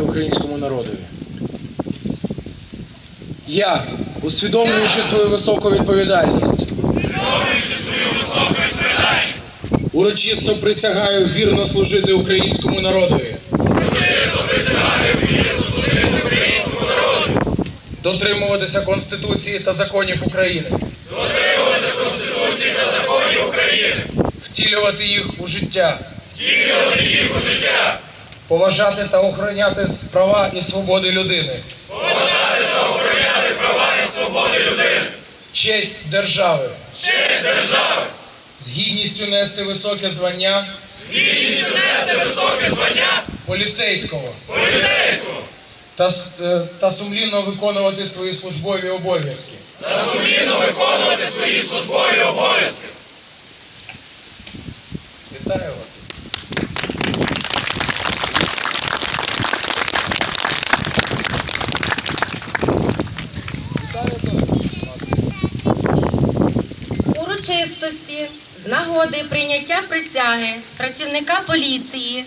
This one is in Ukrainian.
українському народові. Я, усвідомлюючи свою високу відповідальність, урочисто присягаю вірно служити українському народові. Дотримуватися Конституції та законів України. Дотримуватися Конституції та законів України. Втілювати їх у життя. Втілювати їх у життя. Поважати та охороняти права і свободи людини. Поважати та охороняти права і свободи людини. Честь держави. Честь держави. З гідністю нести високе звання. З гідністю нести високе звання. Поліцейського. Поліцейського. Та, е, та сумлінно виконувати свої службові обов'язки. Та сумлінно виконувати свої службові обов'язки. Вітаю вас. Урочистості з нагоди прийняття присяги працівника поліції